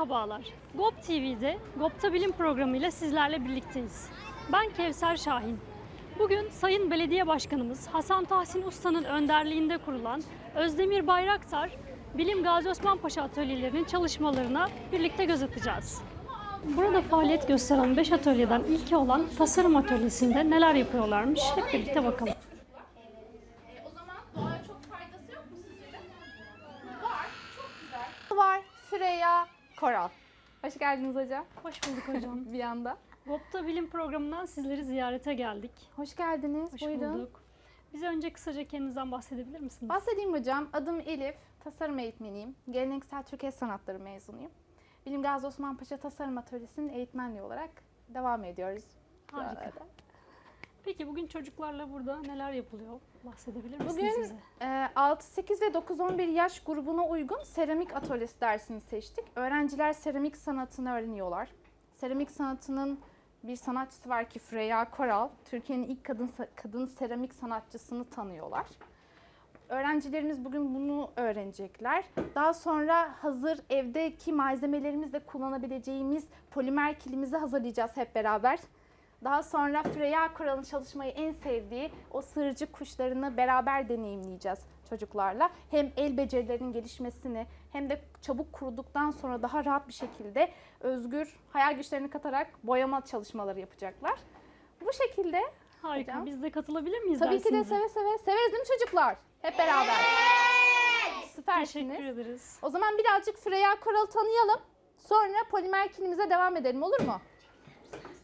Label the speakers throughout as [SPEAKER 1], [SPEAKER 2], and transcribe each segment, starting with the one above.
[SPEAKER 1] Merhabalar. GOP TV'de GOPTA Bilim Programı ile sizlerle birlikteyiz. Ben Kevser Şahin. Bugün Sayın Belediye Başkanımız Hasan Tahsin Usta'nın önderliğinde kurulan Özdemir Bayraktar Bilim Gazi Osman Paşa atölyelerinin çalışmalarına birlikte göz atacağız. Burada faaliyet gösteren 5 atölyeden ilki olan tasarım atölyesinde neler yapıyorlarmış hep birlikte bakalım.
[SPEAKER 2] E, o zaman doğaya çok faydası yok mu sizce de? Var, çok güzel. Var, Freya, Koral. Hoş geldiniz hocam
[SPEAKER 1] Hoş bulduk hocam.
[SPEAKER 2] bir anda.
[SPEAKER 1] GOPTA Bilim Programı'ndan sizleri ziyarete geldik.
[SPEAKER 2] Hoş geldiniz,
[SPEAKER 1] Hoş
[SPEAKER 2] buyurun.
[SPEAKER 1] bulduk. Bize önce kısaca kendinizden bahsedebilir misiniz?
[SPEAKER 2] Bahsedeyim hocam, adım Elif, tasarım eğitmeniyim. Geleneksel Türkiye Sanatları mezunuyum. Bilim Gazi Osman Paşa Tasarım Atölyesi'nin eğitmenliği olarak devam ediyoruz.
[SPEAKER 1] Harika.
[SPEAKER 2] buralarda.
[SPEAKER 1] Peki bugün çocuklarla burada neler yapılıyor? Bahsedebilir misiniz
[SPEAKER 2] Bugün
[SPEAKER 1] bize?
[SPEAKER 2] e, 6-8 ve 9-11 yaş grubuna uygun seramik atölyesi dersini seçtik. Öğrenciler seramik sanatını öğreniyorlar. Seramik sanatının bir sanatçısı var ki Freya Koral. Türkiye'nin ilk kadın kadın seramik sanatçısını tanıyorlar. Öğrencilerimiz bugün bunu öğrenecekler. Daha sonra hazır evdeki malzemelerimizle kullanabileceğimiz polimer kilimizi hazırlayacağız hep beraber. Daha sonra Freya Koral'ın çalışmayı en sevdiği o sığırcık kuşlarını beraber deneyimleyeceğiz çocuklarla. Hem el becerilerinin gelişmesini hem de çabuk kuruduktan sonra daha rahat bir şekilde özgür hayal güçlerini katarak boyama çalışmaları yapacaklar. Bu şekilde
[SPEAKER 1] Harika.
[SPEAKER 2] hocam.
[SPEAKER 1] Biz de katılabilir miyiz
[SPEAKER 2] tabii ki de seve seve severiz değil mi çocuklar? Hep beraber. Süpersiniz.
[SPEAKER 1] Teşekkür ederiz.
[SPEAKER 2] O zaman birazcık Freya Koral'ı tanıyalım. Sonra polimer kilimize devam edelim olur mu?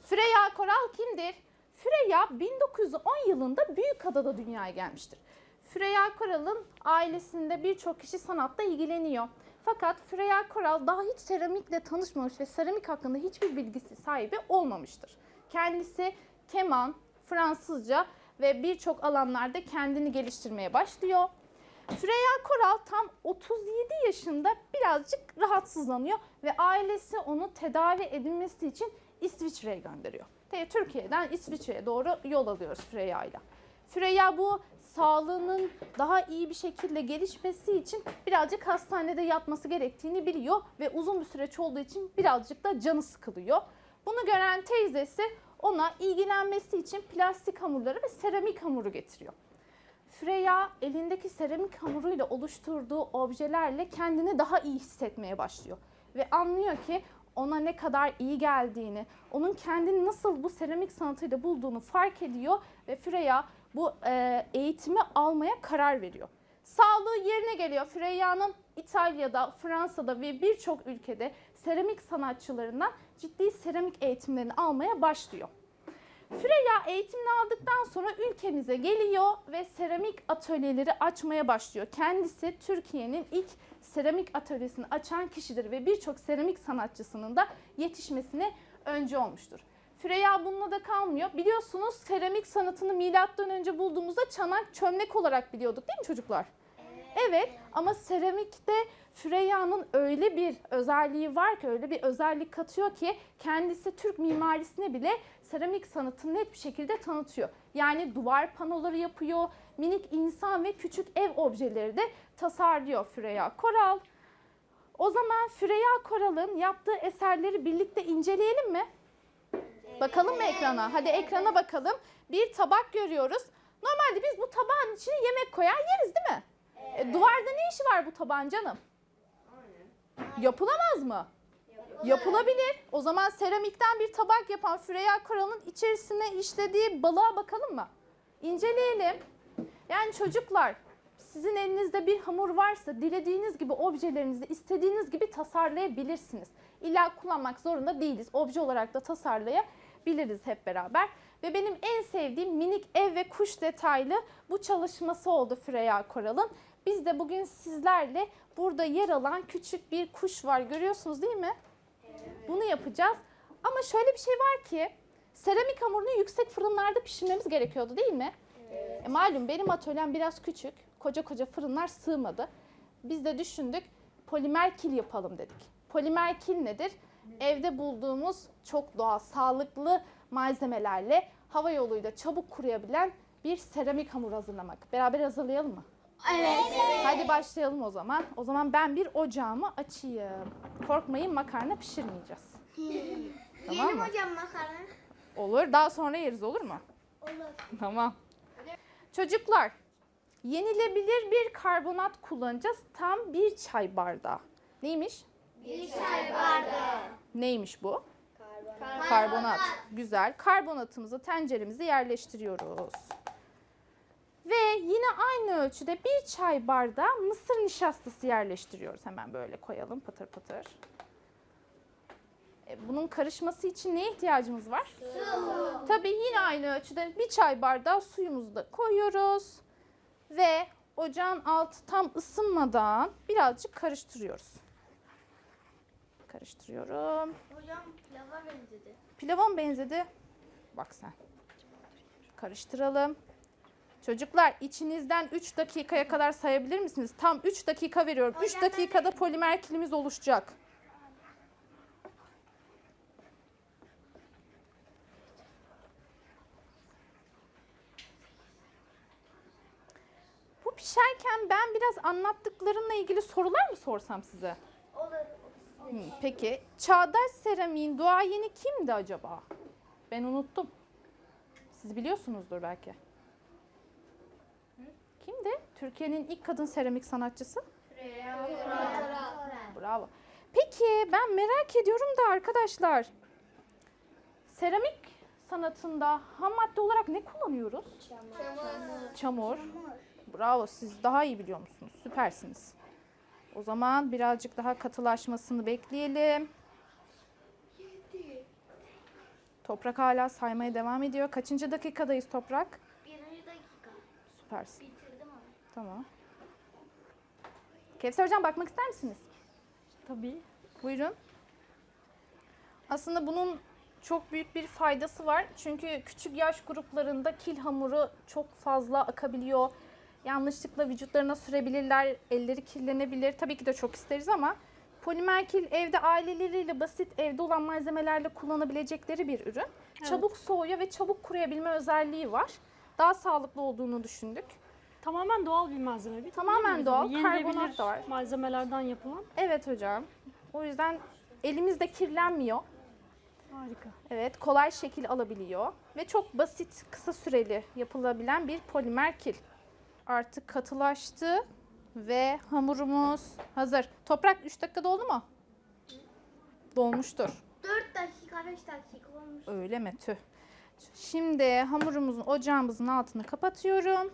[SPEAKER 2] Freya Koral kimdir? Freya 1910 yılında Büyükada'da dünyaya gelmiştir. Freya Koral'ın ailesinde birçok kişi sanatla ilgileniyor. Fakat Freya Koral daha hiç seramikle tanışmamış ve seramik hakkında hiçbir bilgisi sahibi olmamıştır. Kendisi keman, Fransızca ve birçok alanlarda kendini geliştirmeye başlıyor. Freya Koral tam 37 yaşında birazcık rahatsızlanıyor ve ailesi onu tedavi edilmesi için İsviçre'ye gönderiyor. Türkiye'den İsviçre'ye doğru yol alıyoruz Freya ile. Freya bu sağlığının daha iyi bir şekilde gelişmesi için birazcık hastanede yatması gerektiğini biliyor ve uzun bir süreç olduğu için birazcık da canı sıkılıyor. Bunu gören teyzesi ona ilgilenmesi için plastik hamurları ve seramik hamuru getiriyor. Freya elindeki seramik hamuruyla oluşturduğu objelerle kendini daha iyi hissetmeye başlıyor. Ve anlıyor ki ona ne kadar iyi geldiğini, onun kendini nasıl bu seramik sanatıyla bulduğunu fark ediyor ve Freya bu e, eğitimi almaya karar veriyor. Sağlığı yerine geliyor. Freya'nın İtalya'da, Fransa'da ve birçok ülkede seramik sanatçılarından ciddi seramik eğitimlerini almaya başlıyor. Freya eğitimini aldıktan sonra ülkemize geliyor ve seramik atölyeleri açmaya başlıyor. Kendisi Türkiye'nin ilk seramik atölyesini açan kişidir ve birçok seramik sanatçısının da yetişmesine önce olmuştur. Freya bununla da kalmıyor. Biliyorsunuz seramik sanatını milattan önce bulduğumuzda çanak çömlek olarak biliyorduk değil mi çocuklar? Evet ama seramikte Freyya'nın öyle bir özelliği var ki, öyle bir özellik katıyor ki kendisi Türk mimarisine bile seramik sanatını net bir şekilde tanıtıyor. Yani duvar panoları yapıyor, minik insan ve küçük ev objeleri de tasarlıyor Freya Koral. O zaman Freya Koral'ın yaptığı eserleri birlikte inceleyelim mi? Bakalım mı ekrana? Hadi ekrana bakalım. Bir tabak görüyoruz. Normalde biz bu tabağın içine yemek koyar yeriz değil mi? E, duvarda ne işi var bu tabağın canım? Yapılamaz mı? Yapılabilir. O zaman seramikten bir tabak yapan Freya Koral'ın içerisine işlediği balığa bakalım mı? İnceleyelim. Yani çocuklar sizin elinizde bir hamur varsa dilediğiniz gibi objelerinizi istediğiniz gibi tasarlayabilirsiniz. İlla kullanmak zorunda değiliz. Obje olarak da tasarlayabiliriz hep beraber. Ve benim en sevdiğim minik ev ve kuş detaylı bu çalışması oldu Freya Koral'ın. Biz de bugün sizlerle burada yer alan küçük bir kuş var. Görüyorsunuz değil mi? Bunu yapacağız. Ama şöyle bir şey var ki seramik hamurunu yüksek fırınlarda pişirmemiz gerekiyordu değil mi? E, malum benim atölyem biraz küçük. Koca koca fırınlar sığmadı. Biz de düşündük polimer kil yapalım dedik. Polimer kil nedir? Evde bulduğumuz çok doğal, sağlıklı malzemelerle hava yoluyla çabuk kuruyabilen bir seramik hamur hazırlamak. Beraber hazırlayalım mı?
[SPEAKER 3] Evet.
[SPEAKER 2] Hadi başlayalım o zaman. O zaman ben bir ocağımı açayım. Korkmayın makarna pişirmeyeceğiz. tamam
[SPEAKER 3] Yiyelim
[SPEAKER 2] mı?
[SPEAKER 3] hocam makarna.
[SPEAKER 2] Olur. Daha sonra yeriz olur mu?
[SPEAKER 3] Olur.
[SPEAKER 2] Tamam. Çocuklar, yenilebilir bir karbonat kullanacağız. Tam bir çay bardağı. Neymiş?
[SPEAKER 3] Bir çay bardağı.
[SPEAKER 2] Neymiş bu? Karbonat. Güzel. Karbonatımızı tenceremize yerleştiriyoruz. Ve yine aynı ölçüde bir çay bardağı mısır nişastası yerleştiriyoruz. Hemen böyle koyalım pıtır pıtır. E, Bunun karışması için neye ihtiyacımız var? Su. Tabii yine aynı ölçüde bir çay bardağı suyumuzu da koyuyoruz. Ve ocağın altı tam ısınmadan birazcık karıştırıyoruz. Karıştırıyorum.
[SPEAKER 3] Hocam pilava benzedi.
[SPEAKER 2] Pilava mı benzedi? Bak sen. Karıştıralım. Çocuklar içinizden 3 dakikaya kadar sayabilir misiniz? Tam 3 dakika veriyorum. 3
[SPEAKER 3] Hocam ben
[SPEAKER 2] dakikada polimer kilimiz oluşacak. Bu pişerken ben biraz anlattıklarımla ilgili sorular mı sorsam size?
[SPEAKER 3] Olur.
[SPEAKER 2] Peki çağdaş seramiğin duayeni kimdi acaba? Ben unuttum. Siz biliyorsunuzdur belki. Kimdi? Türkiye'nin ilk kadın seramik sanatçısı? Bravo. Peki ben merak ediyorum da arkadaşlar. Seramik sanatında ham madde olarak ne kullanıyoruz? Çamur. Bravo siz daha iyi biliyor musunuz? Süpersiniz. O zaman birazcık daha katılaşmasını bekleyelim. Toprak hala saymaya devam ediyor. Kaçıncı dakikadayız Toprak?
[SPEAKER 3] Birinci dakika.
[SPEAKER 2] Süpersin. Tamam. Kevser Hocam bakmak ister misiniz?
[SPEAKER 1] Tabii.
[SPEAKER 2] Buyurun. Aslında bunun çok büyük bir faydası var. Çünkü küçük yaş gruplarında kil hamuru çok fazla akabiliyor. Yanlışlıkla vücutlarına sürebilirler, elleri kirlenebilir. Tabii ki de çok isteriz ama polimer kil evde aileleriyle basit evde olan malzemelerle kullanabilecekleri bir ürün. Çabuk soğuyor ve çabuk kuruyabilme özelliği var. Daha sağlıklı olduğunu düşündük.
[SPEAKER 1] Tamamen doğal bir malzeme. Bir
[SPEAKER 2] Tamamen doğal, karbonat da var.
[SPEAKER 1] Malzemelerden yapılan.
[SPEAKER 2] Evet hocam. O yüzden elimiz de kirlenmiyor.
[SPEAKER 1] Harika.
[SPEAKER 2] Evet, kolay şekil alabiliyor ve çok basit, kısa süreli yapılabilen bir polimer kil. Artık katılaştı ve hamurumuz hazır. Toprak 3 dakika doldu mu? Dolmuştur.
[SPEAKER 3] 4 dakika 5 dakika olmuş.
[SPEAKER 2] Öyle mi? Tüh. Şimdi hamurumuzun ocağımızın altını kapatıyorum.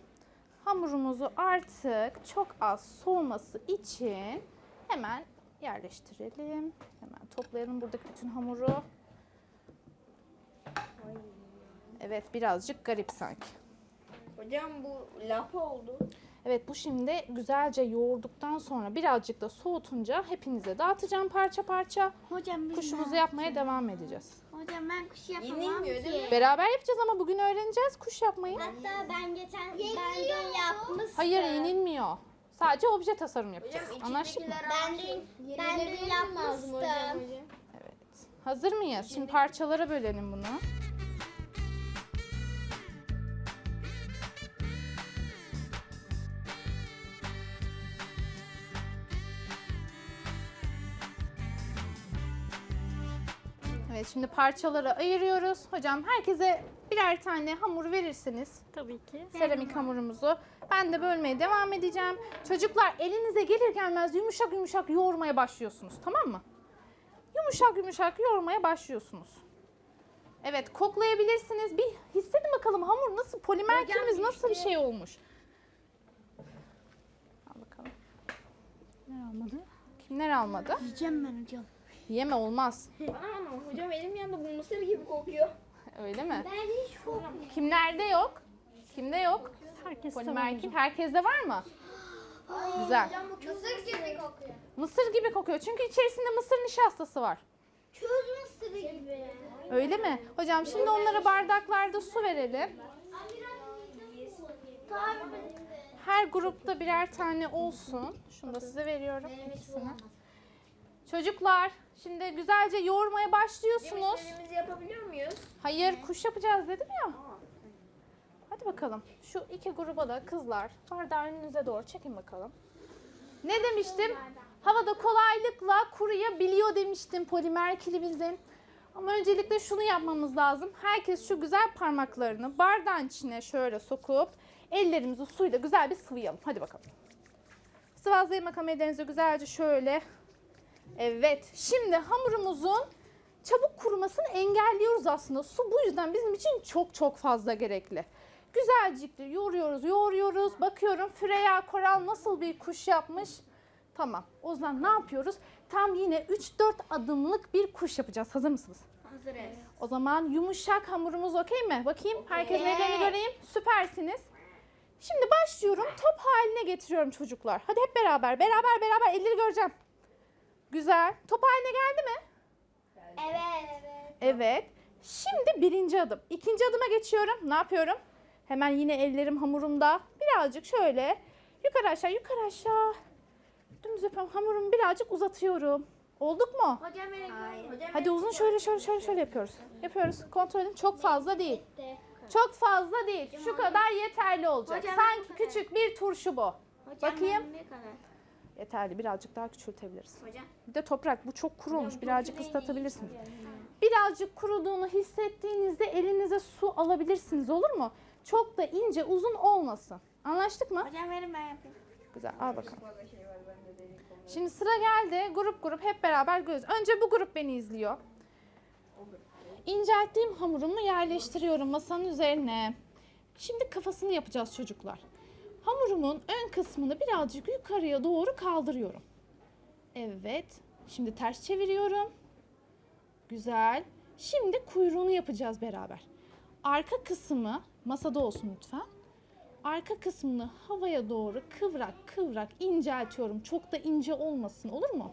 [SPEAKER 2] Hamurumuzu artık çok az soğuması için hemen yerleştirelim. Hemen toplayalım buradaki bütün hamuru. Evet birazcık garip sanki.
[SPEAKER 3] Hocam bu lapa oldu.
[SPEAKER 2] Evet bu şimdi güzelce yoğurduktan sonra birazcık da soğutunca hepinize dağıtacağım parça parça.
[SPEAKER 3] Hocam biz
[SPEAKER 2] Kuşumuzu yapmaya devam edeceğiz.
[SPEAKER 3] Hocam ben kuş yapamam ki.
[SPEAKER 2] Beraber yapacağız ama bugün öğreneceğiz kuş yapmayı.
[SPEAKER 3] Hatta ben geçen ben dün yapmıştım.
[SPEAKER 2] Hayır yenilmiyor. Sadece obje tasarım yapacağız. Anlaştık mı?
[SPEAKER 3] Ben dün, ben dün yapmıştım.
[SPEAKER 2] Evet. Hazır mıyız? Şimdi parçalara bölelim bunu. Şimdi parçalara ayırıyoruz. Hocam herkese birer tane hamur verirsiniz.
[SPEAKER 1] Tabii ki.
[SPEAKER 2] seramik hamurumuzu. Ben de bölmeye devam edeceğim. Çocuklar elinize gelir gelmez yumuşak yumuşak yoğurmaya başlıyorsunuz. Tamam mı? Yumuşak yumuşak yoğurmaya başlıyorsunuz. Evet koklayabilirsiniz. Bir hissedin bakalım hamur nasıl, polimer kilimiz nasıl bir şey olmuş. Al bakalım.
[SPEAKER 1] Ne almadı?
[SPEAKER 2] Kimler almadı?
[SPEAKER 3] Yiyeceğim ben hocam.
[SPEAKER 2] Yeme olmaz.
[SPEAKER 3] Ama hocam elim yanında bu mısır gibi kokuyor.
[SPEAKER 2] Öyle mi?
[SPEAKER 3] Ben hiç kokmuyor.
[SPEAKER 2] Kimlerde yok? Kimde yok?
[SPEAKER 1] Herkes
[SPEAKER 2] Polimer kil.
[SPEAKER 1] hocam.
[SPEAKER 2] Herkeste var mı? Güzel.
[SPEAKER 3] Mısır gibi kokuyor.
[SPEAKER 2] Mısır gibi kokuyor. Çünkü içerisinde mısır nişastası var.
[SPEAKER 3] Köz mısırı gibi.
[SPEAKER 2] Öyle mi? Hocam şimdi onlara bardaklarda su verelim. Her grupta birer tane olsun. Şunu da size veriyorum. ikisini. Çocuklar şimdi güzelce yoğurmaya başlıyorsunuz.
[SPEAKER 3] İstediğimizi yapabiliyor muyuz?
[SPEAKER 2] Hayır kuş yapacağız dedim ya. Hadi Hadi bakalım. Şu iki gruba da kızlar bardağı önünüze doğru çekin bakalım. Ne demiştim? Havada kolaylıkla kuruyabiliyor demiştim polimer kilimizin. Ama öncelikle şunu yapmamız lazım. Herkes şu güzel parmaklarını bardağın içine şöyle sokup ellerimizi suyla güzel bir sıvayalım. Hadi bakalım. Sıvazlayın bakalım ellerinizi güzelce şöyle. Evet. Şimdi hamurumuzun çabuk kurumasını engelliyoruz aslında. Su bu yüzden bizim için çok çok fazla gerekli. Güzelcikle yoğuruyoruz, yoğuruyoruz. Bakıyorum Freya Koral nasıl bir kuş yapmış. Tamam. O zaman ne yapıyoruz? Tam yine 3-4 adımlık bir kuş yapacağız. Hazır mısınız?
[SPEAKER 3] Hazırız.
[SPEAKER 2] O zaman yumuşak hamurumuz okey mi? Bakayım herkesin ellerini göreyim. Süpersiniz. Şimdi başlıyorum. Top haline getiriyorum çocuklar. Hadi hep beraber. Beraber beraber elleri göreceğim. Güzel. Top haline geldi mi?
[SPEAKER 3] Evet. Evet.
[SPEAKER 2] Evet. Şimdi birinci adım. İkinci adıma geçiyorum. Ne yapıyorum? Hemen yine ellerim hamurumda. Birazcık şöyle yukarı aşağı yukarı aşağı. Dümdüz yapıyorum. Hamurumu birazcık uzatıyorum. Olduk mu?
[SPEAKER 3] Hocam
[SPEAKER 2] Hadi uzun şöyle şöyle şöyle şöyle yapıyoruz. Yapıyoruz. Kontrol edin. Çok fazla değil. Çok fazla değil. Şu kadar yeterli olacak. Sanki küçük bir turşu bu. Bakayım. Yeterli. Birazcık daha küçültebiliriz.
[SPEAKER 3] Hocam.
[SPEAKER 2] Bir de toprak bu çok kuru olmuş. Birazcık ıslatabilirsiniz. Birazcık kuruduğunu hissettiğinizde elinize su alabilirsiniz olur mu? Çok da ince uzun olmasın. Anlaştık mı?
[SPEAKER 3] Hocam verin ben yapayım.
[SPEAKER 2] Güzel al bakalım. Şimdi sıra geldi. Grup grup hep beraber göz. Önce bu grup beni izliyor. İncelttiğim hamurumu yerleştiriyorum masanın üzerine. Şimdi kafasını yapacağız çocuklar. Hamurumun ön kısmını birazcık yukarıya doğru kaldırıyorum. Evet. Şimdi ters çeviriyorum. Güzel. Şimdi kuyruğunu yapacağız beraber. Arka kısmı masada olsun lütfen. Arka kısmını havaya doğru kıvrak kıvrak inceltiyorum. Çok da ince olmasın olur mu?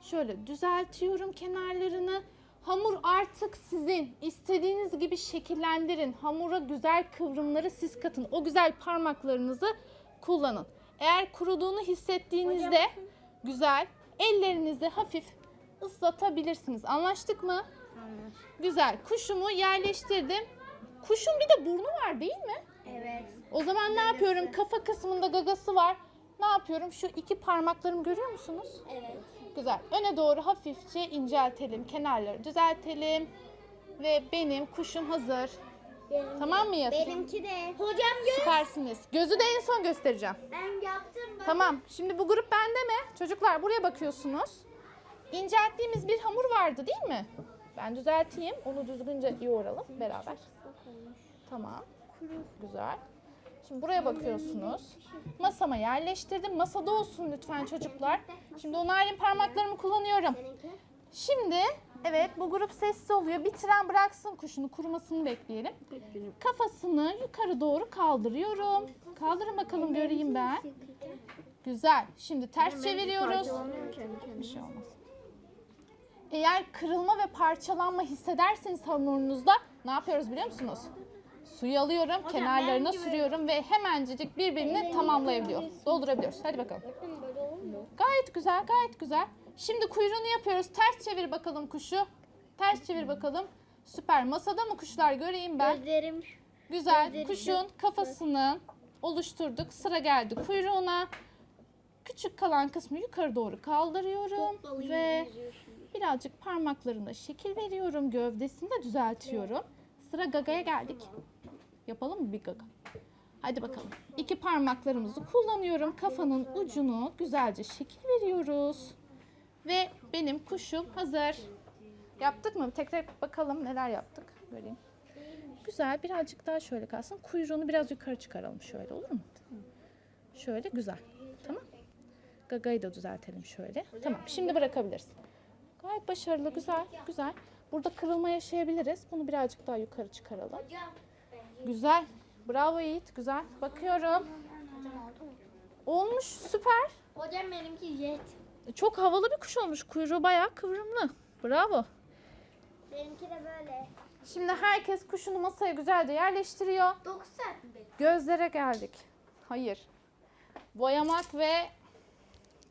[SPEAKER 2] Şöyle düzeltiyorum kenarlarını. Hamur artık sizin. İstediğiniz gibi şekillendirin. Hamura güzel kıvrımları siz katın. O güzel parmaklarınızı kullanın. Eğer kuruduğunu hissettiğinizde güzel ellerinizi hafif ıslatabilirsiniz. Anlaştık mı? Güzel. Kuşumu yerleştirdim. Kuşun bir de burnu var değil mi?
[SPEAKER 3] Evet.
[SPEAKER 2] O zaman ne yapıyorum? Kafa kısmında gagası var. Ne yapıyorum? Şu iki parmaklarımı görüyor musunuz?
[SPEAKER 3] Evet.
[SPEAKER 2] Güzel. Öne doğru hafifçe inceltelim. Kenarları düzeltelim. Ve benim kuşum hazır.
[SPEAKER 3] Benim,
[SPEAKER 2] Tamam mıyız?
[SPEAKER 3] benimki de. Hocam göz.
[SPEAKER 2] Süpersiniz. Gözü de en son göstereceğim.
[SPEAKER 3] Ben yaptım. Ben
[SPEAKER 2] Tamam. Şimdi bu grup bende mi? Çocuklar buraya bakıyorsunuz. İncelttiğimiz bir hamur vardı değil mi? Ben düzelteyim. Onu düzgünce yoğuralım beraber. Tamam. Güzel. Şimdi buraya bakıyorsunuz. Masama yerleştirdim. Masada olsun lütfen çocuklar. Şimdi o narin parmaklarımı kullanıyorum. Şimdi evet bu grup sessiz oluyor. Bitiren bıraksın kuşunu kurumasını bekleyelim. Kafasını yukarı doğru kaldırıyorum. Kaldırın bakalım göreyim ben. Güzel. Şimdi ters çeviriyoruz. Bir şey olmaz. Eğer kırılma ve parçalanma hissederseniz hamurunuzda ne yapıyoruz biliyor musunuz? Suyu alıyorum, kenarlarına sürüyorum ve hemencecik birbirini tamamlayabiliyor. Doldurabiliyoruz. Hadi bakalım. Gayet güzel, gayet güzel. Şimdi kuyruğunu yapıyoruz. Ters çevir bakalım kuşu. Ters çevir bakalım. Süper. Masada mı kuşlar göreyim ben.
[SPEAKER 3] Gözlerim.
[SPEAKER 2] Güzel.
[SPEAKER 3] Gözleri
[SPEAKER 2] Kuşun kafasını oluşturduk. Sıra geldi kuyruğuna. Küçük kalan kısmı yukarı doğru kaldırıyorum ve birazcık parmaklarına şekil veriyorum. Gövdesini de düzeltiyorum. Sıra gagaya geldik. Yapalım mı bir gaga? Hadi bakalım. İki parmaklarımızı kullanıyorum. Kafanın ucunu güzelce şekil veriyoruz. Ve benim kuşum hazır. Yaptık mı? Tek tek bakalım neler yaptık. Göreyim. Güzel. Birazcık daha şöyle kalsın. Kuyruğunu biraz yukarı çıkaralım şöyle olur mu? Şöyle güzel. Tamam. Gagayı da düzeltelim şöyle. Tamam. Şimdi bırakabiliriz. Gayet başarılı. Güzel. Güzel. Burada kırılma yaşayabiliriz. Bunu birazcık daha yukarı çıkaralım. Güzel. Bravo Yiğit. Güzel. Bakıyorum. Olmuş. Süper.
[SPEAKER 3] Hocam benimki jet.
[SPEAKER 2] Çok havalı bir kuş olmuş. Kuyruğu bayağı kıvrımlı. Bravo.
[SPEAKER 3] Benimki de böyle.
[SPEAKER 2] Şimdi herkes kuşunu masaya güzelce yerleştiriyor.
[SPEAKER 3] 9 saat mi?
[SPEAKER 2] Gözlere geldik. Hayır. Boyamak ve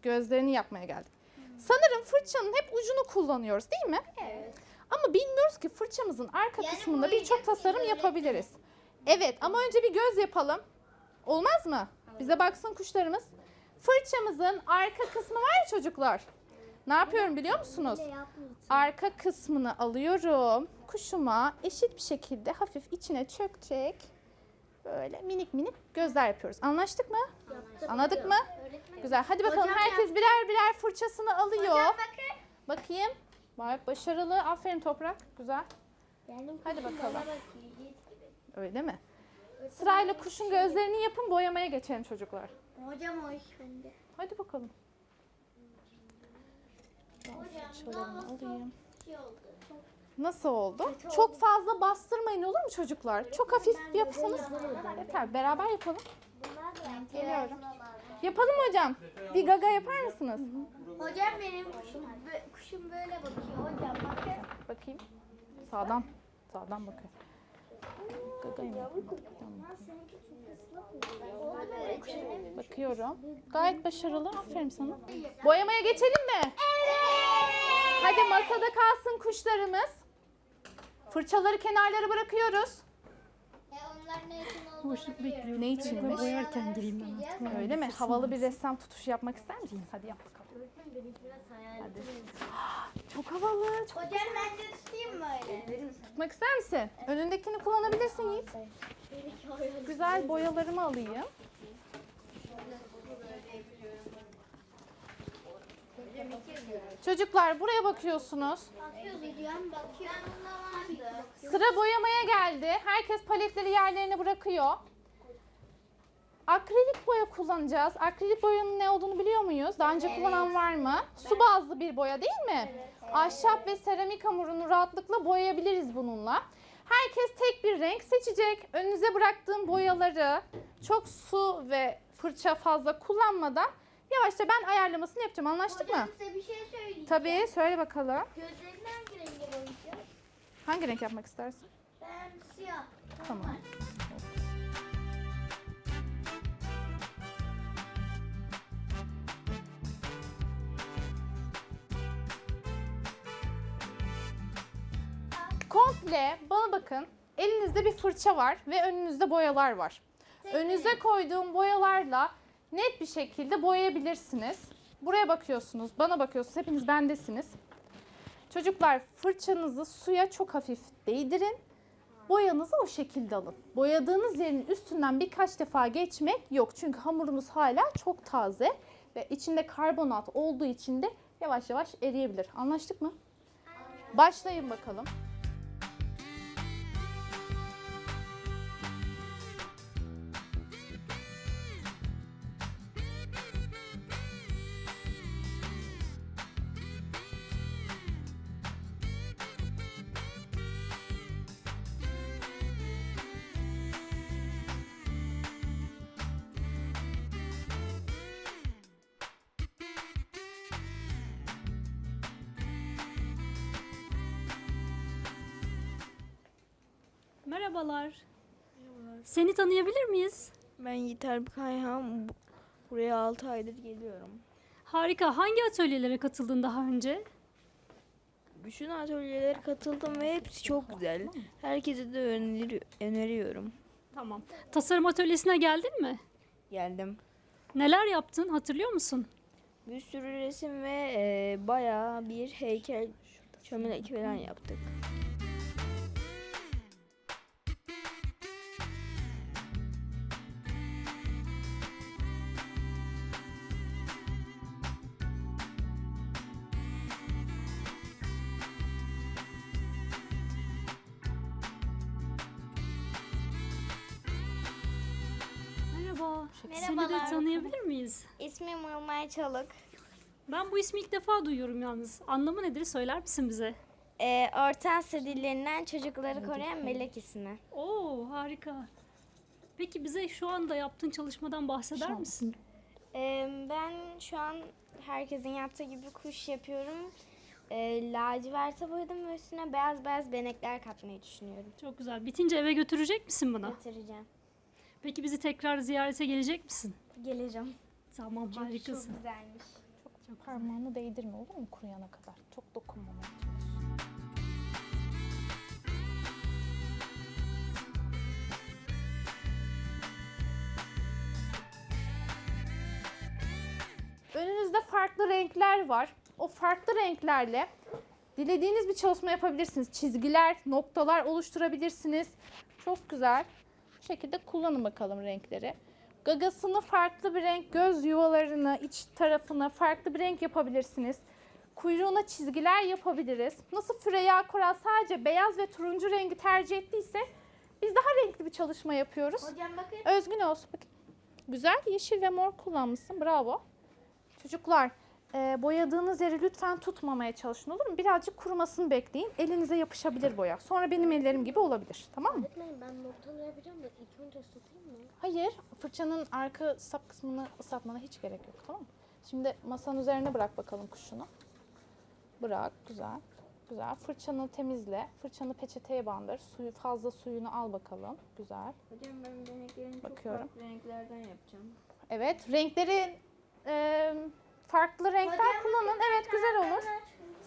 [SPEAKER 2] gözlerini yapmaya geldik. Sanırım fırçanın hep ucunu kullanıyoruz değil mi?
[SPEAKER 3] Evet.
[SPEAKER 2] Ama bilmiyoruz ki fırçamızın arka
[SPEAKER 3] Yani
[SPEAKER 2] kısmında birçok tasarım
[SPEAKER 3] böyle-
[SPEAKER 2] yapabiliriz. Evet ama önce bir göz yapalım. Olmaz mı? Bize baksın kuşlarımız. Fırçamızın arka kısmı var ya çocuklar. Ne yapıyorum biliyor musunuz? Arka kısmını alıyorum. Kuşuma eşit bir şekilde hafif içine çökecek. Böyle minik minik gözler yapıyoruz. Anlaştık mı? Anladık mı? Güzel. Hadi bakalım
[SPEAKER 3] Hocam
[SPEAKER 2] herkes birer birer fırçasını alıyor.
[SPEAKER 3] Hocam bakın.
[SPEAKER 2] Bakayım. Bak başarılı. Aferin Toprak. Güzel. Hadi bakalım.
[SPEAKER 3] bana bakıyor, yiğit gibi.
[SPEAKER 2] Öyle mi? Sırayla kuşun gözlerini yapın. Boyamaya geçelim çocuklar.
[SPEAKER 3] Hocam o iş bende.
[SPEAKER 2] Hadi bakalım.
[SPEAKER 3] Hocam,
[SPEAKER 2] alayım.
[SPEAKER 3] Şey oldu.
[SPEAKER 2] Nasıl oldu?
[SPEAKER 3] Kötü
[SPEAKER 2] Çok
[SPEAKER 3] oldu.
[SPEAKER 2] fazla bastırmayın olur mu çocuklar? Çok hafif yapsanız yeter. Beraber yapalım. Geliyorum. Yapalım hocam. Bir gaga yapar mısınız?
[SPEAKER 3] Hocam benim kuşum, kuşum böyle bakıyor hocam bakın.
[SPEAKER 2] Bakayım. Sağdan. Sağdan bakın. Gagayım. Bakıyorum. Gayet başarılı. Aferin sana. Boyamaya geçelim mi? Hadi masada kalsın kuşlarımız. Fırçaları kenarlara bırakıyoruz.
[SPEAKER 3] E onlar ne için olduğunu
[SPEAKER 1] Boşluk bekliyorum.
[SPEAKER 2] Ne içinmiş?
[SPEAKER 1] Boyarken gireyim ben artık.
[SPEAKER 2] Öyle mi? Havalı bir ressam tutuşu yapmak ister misin? Hadi yap bakalım.
[SPEAKER 3] Hayalim.
[SPEAKER 2] Çok havalı. Çok
[SPEAKER 3] Hocam ben de tutayım mı öyle?
[SPEAKER 2] tutmak ister misin? Önündekini kullanabilirsin Yiğit. Güzel boyalarımı alayım. Çocuklar buraya bakıyorsunuz.
[SPEAKER 3] Bakıyoruz hocam bakıyorum. Bunda vardı.
[SPEAKER 2] Sıra boyamaya geldi. Herkes paletleri yerlerine bırakıyor. Akrilik boya kullanacağız. Akrilik boyanın ne olduğunu biliyor muyuz? Daha önce kullanan var mı? Su bazlı bir boya değil mi? Ahşap ve seramik hamurunu rahatlıkla boyayabiliriz bununla. Herkes tek bir renk seçecek. Önünüze bıraktığım boyaları çok su ve fırça fazla kullanmadan yavaşça ben ayarlamasını yapacağım. Anlaştık
[SPEAKER 3] Hocam
[SPEAKER 2] mı?
[SPEAKER 3] size bir şey söyleyeceğim.
[SPEAKER 2] Tabii. Söyle bakalım.
[SPEAKER 3] Gözlerini hangi renge boyayacağım?
[SPEAKER 2] Hangi renk yapmak istersin?
[SPEAKER 3] Ben siyah.
[SPEAKER 2] Tamam. Komple bana bakın. Elinizde bir fırça var ve önünüzde boyalar var. Önünüze koyduğum boyalarla net bir şekilde boyayabilirsiniz. Buraya bakıyorsunuz, bana bakıyorsunuz. Hepiniz bendesiniz. Çocuklar fırçanızı suya çok hafif değdirin. Boyanızı o şekilde alın. Boyadığınız yerin üstünden birkaç defa geçmek yok. Çünkü hamurumuz hala çok taze ve içinde karbonat olduğu için de yavaş yavaş eriyebilir. Anlaştık mı? Başlayın bakalım.
[SPEAKER 1] Merhabalar. Seni tanıyabilir miyiz?
[SPEAKER 4] Ben Yiğit Alp Kayhan. Bu- Buraya 6 aydır geliyorum.
[SPEAKER 1] Harika. Hangi atölyelere katıldın daha önce?
[SPEAKER 4] Bütün atölyelere katıldım ve hepsi çok güzel. Herkese de öneri- öneriyorum.
[SPEAKER 1] Tamam. Tasarım atölyesine geldin mi?
[SPEAKER 4] Geldim.
[SPEAKER 1] Neler yaptın? Hatırlıyor musun?
[SPEAKER 4] Bir sürü resim ve e, bayağı bir heykel çömelek falan yaptık.
[SPEAKER 1] Merhaba. Seni de
[SPEAKER 3] Merhabalar.
[SPEAKER 1] tanıyabilir miyiz?
[SPEAKER 3] İsmim Ilmay Çalık.
[SPEAKER 1] Ben bu ismi ilk defa duyuyorum yalnız. Anlamı nedir söyler misin bize?
[SPEAKER 3] Ee, Orta Asya dillerinden çocukları koruyan melek ismi.
[SPEAKER 1] Oo harika. Peki bize şu anda yaptığın çalışmadan bahseder misin?
[SPEAKER 3] Ee, ben şu an herkesin yaptığı gibi kuş yapıyorum. Ee, laciverte boyadım ve üstüne beyaz beyaz benekler katmayı düşünüyorum.
[SPEAKER 1] Çok güzel. Bitince eve götürecek misin bunu?
[SPEAKER 3] Getireceğim.
[SPEAKER 1] Peki bizi tekrar ziyarete gelecek misin?
[SPEAKER 3] Geleceğim.
[SPEAKER 1] Tamam harikasın.
[SPEAKER 3] Çok güzelmiş.
[SPEAKER 2] Çok, çok parmağını güzel. değdirme olur mu kuruyana kadar? Çok dokunmamak Önünüzde farklı renkler var. O farklı renklerle dilediğiniz bir çalışma yapabilirsiniz. Çizgiler, noktalar oluşturabilirsiniz. Çok güzel. Bu şekilde kullanın bakalım renkleri. Gagasını farklı bir renk, göz yuvalarını, iç tarafına farklı bir renk yapabilirsiniz. Kuyruğuna çizgiler yapabiliriz. Nasıl Freya Koral sadece beyaz ve turuncu rengi tercih ettiyse biz daha renkli bir çalışma yapıyoruz.
[SPEAKER 3] Hocam bakın.
[SPEAKER 2] Özgün olsun. Bakın. Güzel yeşil ve mor kullanmışsın. Bravo. Çocuklar e, boyadığınız yeri lütfen tutmamaya çalışın olur mu? Birazcık kurumasını bekleyin. Elinize yapışabilir boya. Sonra benim ellerim gibi olabilir. Tamam mı?
[SPEAKER 5] Öğretmenim ben noktaları yapacağım da ilk önce ıslatayım mı?
[SPEAKER 2] Hayır. Fırçanın arka sap kısmını ıslatmana hiç gerek yok. Tamam mı? Şimdi masanın üzerine bırak bakalım kuşunu. Bırak. Güzel. Güzel. Fırçanı temizle. Fırçanı peçeteye bandır. Suyu fazla suyunu al bakalım. Güzel.
[SPEAKER 4] Hocam ben beneklerini çok
[SPEAKER 2] Bakıyorum.
[SPEAKER 4] farklı renklerden yapacağım.
[SPEAKER 2] Evet, renkleri e, farklı renkler kullanın. Evet, güzel olur.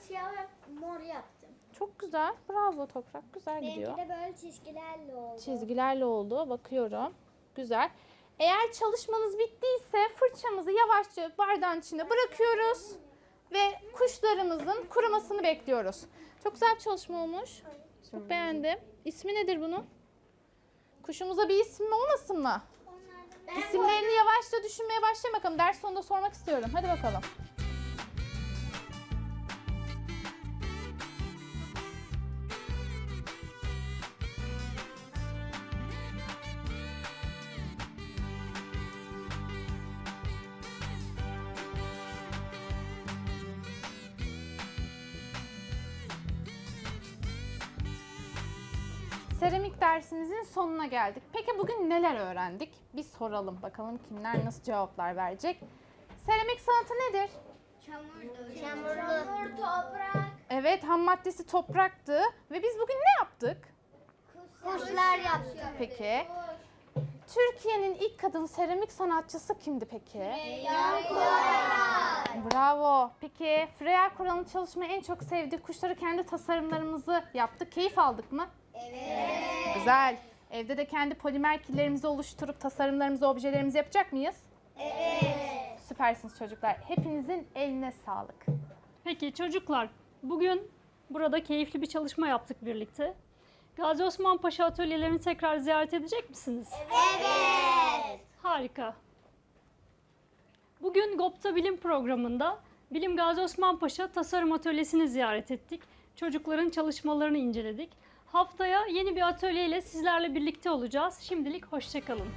[SPEAKER 5] Siyah ve mor yaptım.
[SPEAKER 2] Çok güzel. Bravo Toprak. Güzel gidiyor.
[SPEAKER 5] Benimki de böyle çizgilerle oldu.
[SPEAKER 2] Çizgilerle oldu. Bakıyorum. Güzel. Eğer çalışmanız bittiyse fırçamızı yavaşça bardağın içine bırakıyoruz ve kuşlarımızın kurumasını bekliyoruz. Çok güzel bir çalışma olmuş. Çok beğendim. İsmi nedir bunun? Kuşumuza bir isim olmasın mı? İsimlerini yavaşça düşünmeye başlayın. Ders sonunda sormak istiyorum. Hadi bakalım. Sonuna geldik. Peki bugün neler öğrendik? Bir soralım bakalım kimler nasıl cevaplar verecek. Seramik sanatı nedir?
[SPEAKER 5] Çamurlu. Çamur, toprak.
[SPEAKER 2] Evet ham maddesi topraktı ve biz bugün ne yaptık?
[SPEAKER 5] Kuşlar yaptım.
[SPEAKER 2] Peki. Türkiye'nin ilk kadın seramik sanatçısı kimdi peki? Bravo. Peki Freya Koral'ın çalışmayı en çok sevdiği kuşları kendi tasarımlarımızı yaptık. Keyif aldık mı? Evet. Güzel. Evde de kendi polimer killerimizi oluşturup tasarımlarımızı, objelerimizi yapacak mıyız? Evet. Süpersiniz çocuklar. Hepinizin eline sağlık.
[SPEAKER 1] Peki çocuklar, bugün burada keyifli bir çalışma yaptık birlikte. Gazi Osman Paşa atölyelerini tekrar ziyaret edecek misiniz? Evet. Harika. Bugün GOPTA Bilim programında Bilim Gazi Osman Paşa Tasarım Atölyesi'ni ziyaret ettik. Çocukların çalışmalarını inceledik. Haftaya yeni bir atölyeyle sizlerle birlikte olacağız. Şimdilik hoşçakalın.